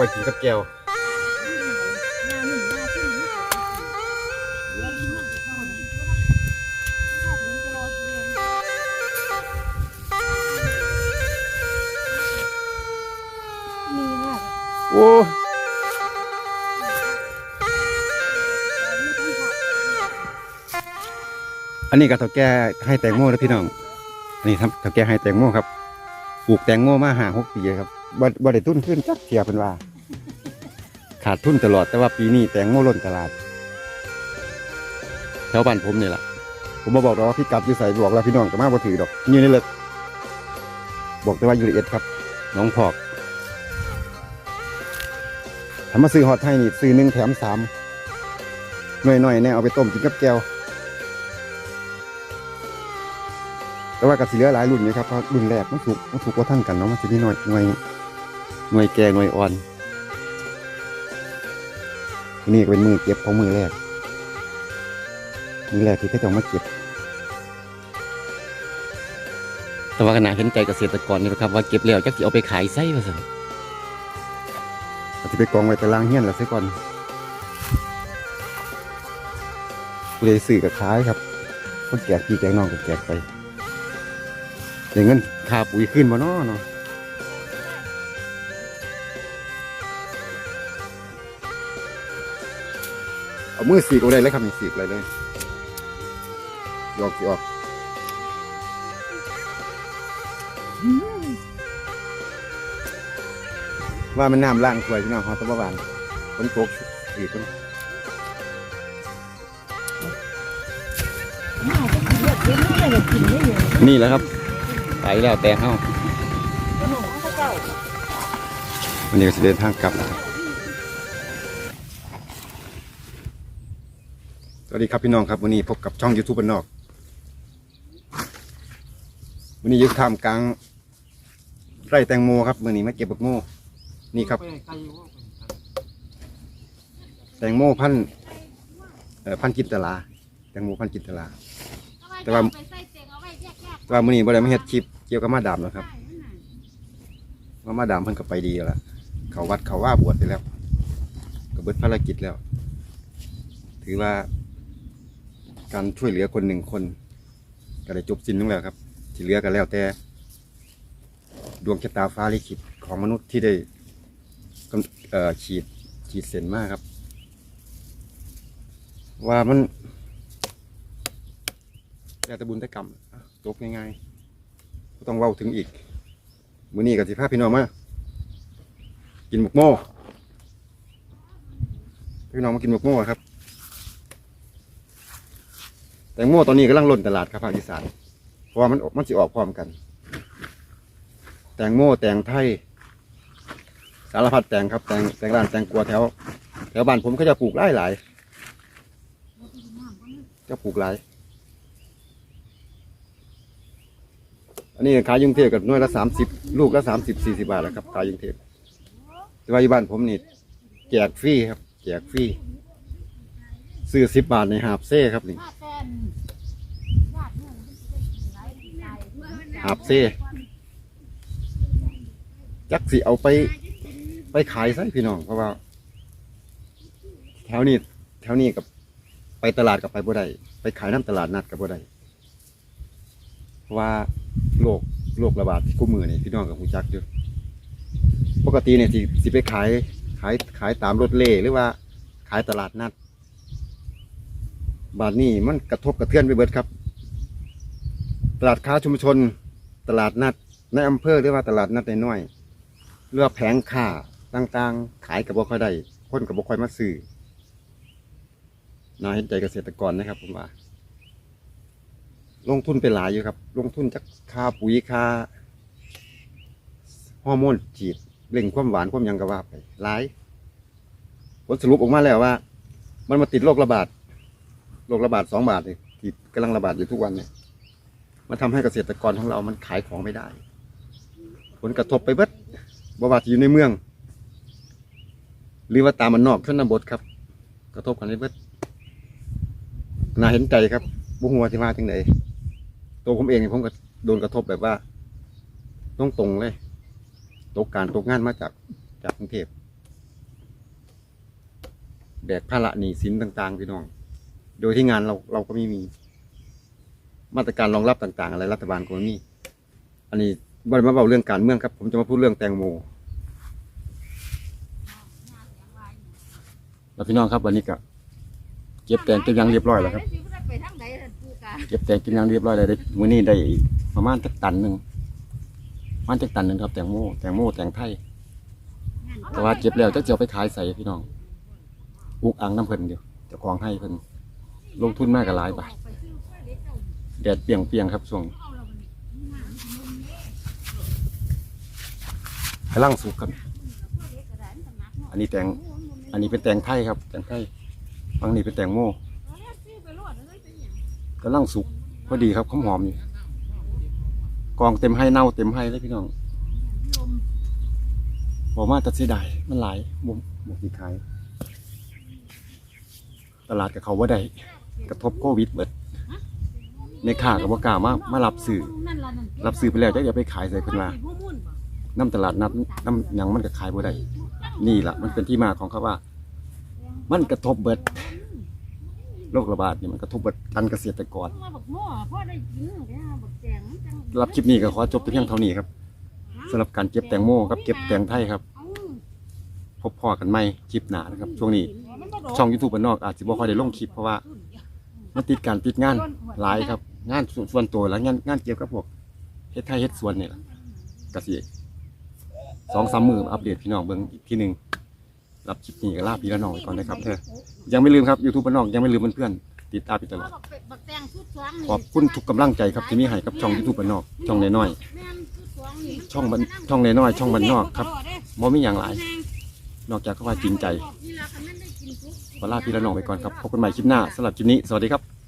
ไว้กินกับแก้วมีมากโอ้อันนี้ก็เท่าแก่ให้แตงโมนะพี่น้อง อันนี้ทำเท่าแก่ให้แตงโมครับ ปลูกแตงโมมาหาหกปีครับบ่บ่ได้ทุนขึ้นจักเทียเป็นว่า ขาดทุนตลอดแต่ว่าปีนี้แตงโมล้นตลาด แถวบ้านผมนี่แหละผมมาบอกแล้วว่าพี่กลับอยู่ใส่บอกแล้วพี่น้องก็มาบ่ถือดอกอยืนนี่เลยบอกแต่ว่าอยู่ละเอียดครับ น้องพอกถ้ามาซื้อฮอตไทยนี่ซื้อหนึ่งแถมสามหน่อยๆเนี่ยเอาไปต้มกินกับแก้ว แต่ว่ากระสีเหลือหลายรุ่นอยู่ครับเพราะรุ่นแรกมันถูกมันถูกกว่าทั้งกันเนาะมันจะมีหน่วยหน่วยหน่วยแก่หน่วยอ่อน นี่ก็เป็นมือเก็บของมือแรก มือแรกที่เขาจะเอามาเก็บ แต่ว่าขณะเห็นใจเกษตรกรนี่นะครับว่าเก็บแล้วจักสิเอาไปขายไส้มาสิอาจจะไปกองไว้แต่ล่างเฮี้ยนละซะก่อนเลยสื่อกับขายครับคนแจกพี่แจกน้องก็แจกไปเดี๋ยวเงินค่าปุ๋ยขึ้นมาเนาะเนาะ เอามือสีกเอาได้เลยครับนี่สีกอะไรเลยหยอกสิออกว่ามันน้ำล่างถวยพี่น้องเขาตะบะบานคนตกสีคนมากก็เลือกเย็นไม่อยากกินไม่เลยนี่แหละครับไปแล้วแต่เฮาขนมข้าวเจ้าวันนี้ก็จะเดินทางกลับนะครับ สวัสดีครับพี่น้องครับวันนี้พบกับช่อง YouTube บ้านนอกวันนี้ยึดท่ามกลางไร่แตงโมครับวันนี้มาเก็บบักโมนี่ครับ แตงโมพันธุ์เอ่อพันธุ์จินตลา แตงโมพันธุ์จินตลา แต่ว่า แต่ว่ามื้อนี้บ่ได้มาเฮ็ดคลิปเกี่ยวกับมาดามหรอกครับว่ามาดามเพิ่นก็ไปดีแล้วล่ะเขาวัดเขาว่าบวชไปแล้วก็เบิดภารกิจแล้ว ถือว่า การช่วยเหลือคนหนึ่งคนก็ได้จบสิ้นลงแล้วครับ ที่เหลือก็แล้วแต่ ดวงชะตาฟ้าลิขิตของมนุษย์ที่ได้ขีดขีดเส้นมากครับ ว่ามันแล้วแต่บุญแต่กรรมจบง่ายๆก็ต้องเว้าถึงอีกมื้อนี้ก็สิพาพพี่น้องมากินหมกโม่พี่น้องมากินหมกโม่ครับ งโมตอนนี้กำลังล่นตลาดครับภาคอีสานเพราะว่ามันมันสิออกพร้อมกัน แตงโมแตงไทย สารพัดแตงครับแตงแตงร้านแตงกัวแถว แถวบ้านผมก็จะปลูกหลายหลายจะปลูกหลาย อันนี้ขายยุงเทพกับน่วยละสามสิบลูกละสามสิบสี่สิบาทแล้วครับขายยุงเทพแต่ว่าอยู่บ้านผมนี่แจกฟรีครับแจกฟรีซื้อสิบบาทในหาบเซ่ครับนี่ หาบซ่จักสิเอาไป ไปขายซะพี่น้องเพราะว่า แถวนี้ แถวนี้กับไปตลาดกับไปบ่ได้ไปขายน้ำตลาดนัดกับบ่ได้เพราะว่าโรคโรคระบาดที่กู้มือนี่พี่น้องกับหูจักอยู่ปกติเนี่ยสิสิไปขายขายขายตามรถเล่หรือว่า ขายตลาดนัด บาทนี้มันกระทบกระเทือนไปเบิดครับ ตลาดค้าชุมชน ตลาดนัด ในอำเภอหรือว่าตลาดนัดในน้อยเรือแผงค่าต่างๆ ขายกับบ่ค่อยได้คนกับบ่ค่อยมาซื้อน่าเห็นใจเกษตรกรนะครับผมว่า ลงทุนไปหลายอยู่ครับ ลงทุนจากค่าปุ๋ยค่าฮอร์โมนฉีดเร่งความหวานความยังกะว่าไปหลายผลสรุปออกมาแล้วว่า มันมาติดโรคระบาด โรคระบาดสองบาทนี่ที่กำลังระบาดอยู่ทุกวันเนี่ยมันทำให้เกษตรกรของเรามันขายของไม่ได้ ผลกระทบไปเบิดบว่าอยู่ในเมือง หรือว่าตามมันนอกชนบทครับ กระทบกันไปเบิดน่าเห็นใจครับบุหัวที่มาถึงไหนตัวผมเองผมก็โดนกระทบแบบว่าต้องตรงเลยตกการตกงานมาจากจากกรุงเทพแบกภาระหนี้สินต่าง ๆ พี่น้อง โดยที่งานเราเราก็ไม่มี มาตรการรองรับต่างๆ อะไรรัฐบาลก็ไม่มีอันนี้บริมาเบาเรื่องการเมืองครับ ผมจะมาพูดเรื่องแตงโมแล้วพี่น้องครับวันนี้ก็เก็บแตงเก็บหยังเรียบร้อยแล้วครับไปทางไหนล่ะปูกาเก็บแตงเก็บหยังเรียบร้อยเลยได้มื้อนี้ได้ประมาณจักตันหนึ่งประมาณจักตันหนึ่งครับแตงโมแตงโมแตงไทยแต่ว่าเก็บแล้วจะเจียวไปขายใส่พี่น้องปลูกอ่างน้ำเพิ่นเดียวเจะคลองให้เพิ่น ลงทุนมากกับหลายบาทแดดเปียงเปียงครับช่วงกำลังสุกครับ อันนี้แตงอันนี้เป็นแตงไทยครับ แตงไทยฝั่งนี้เป็นแตงโมกำลังสุกพอดีครับหอมอยู่กองเต็มให้เน่าเต็มให้เลยพี่น้องบอกมาตัดเสียดายมันหลายบุมบุกีขาย ตลาดกับเขาว่าได้ กระทบโควิดเบิดในข่ากับว่ากล้ามามารับสื่อรับซื้อไปแล้วจะอย่าไปขายใส่เพิ่นว่าน้ำตลาดนัดน้ำหยังมันก็ขายบ่ได้นี่แหละมันเป็นที่มาของเขาว่า มันกระทบเบิดโรคระบาดนี่มันกระทบเบิดการเกษตรกรมาบักหม้อพ่อได้กินแกบักแจงมันจังรับคลิปนี้ก็ขอจบแต่เพียงเท่านี้ครับสำหรับการเก็บแตงโมกับเก็บแตงไทยครับเอ้าพบพ่อกันใหม่คลิปหน้านะครับ ช่วงนี้มันบ่ดกช่อง YouTube บ้านนอกอาจจะบ่ค่อยได้ลงคลิปเพราะว่า มันติดการติดงานหลายครับ งานส่วนตัวแล้วงานงานเกี่ยวกับพวกเฮ็ดไทยเฮ็ดสวนนี่แหละกสิสองสามมืออัปเดตพี่น้องเบิ่งอีกทีหนึ่งรับคลิปนี้ก็ลาพี่ละน้องไปก่อนนะครับเธอยังไม่ลืมครับ YouTube บ้านนอกยังไม่ลืมเพื่อนๆติดตามไปตลอดบักเป็ดบักแตงชุดขอบคุณทุกกำลังใจครับที่มีให้กับช่อง YouTube บ้านนอกช่องน้อยแม่นชุดสองนี่ๆช่องบ้านช่องน้อยช่องบ้านนอกครับบ่มีอย่างหลาย นอกจากคำว่าจริงใจ ขอลาพี่ละน้องไปก่อนครับพบกันใหม่คลิปหน้าสำหรับคลิปนี้สวัสดีครับ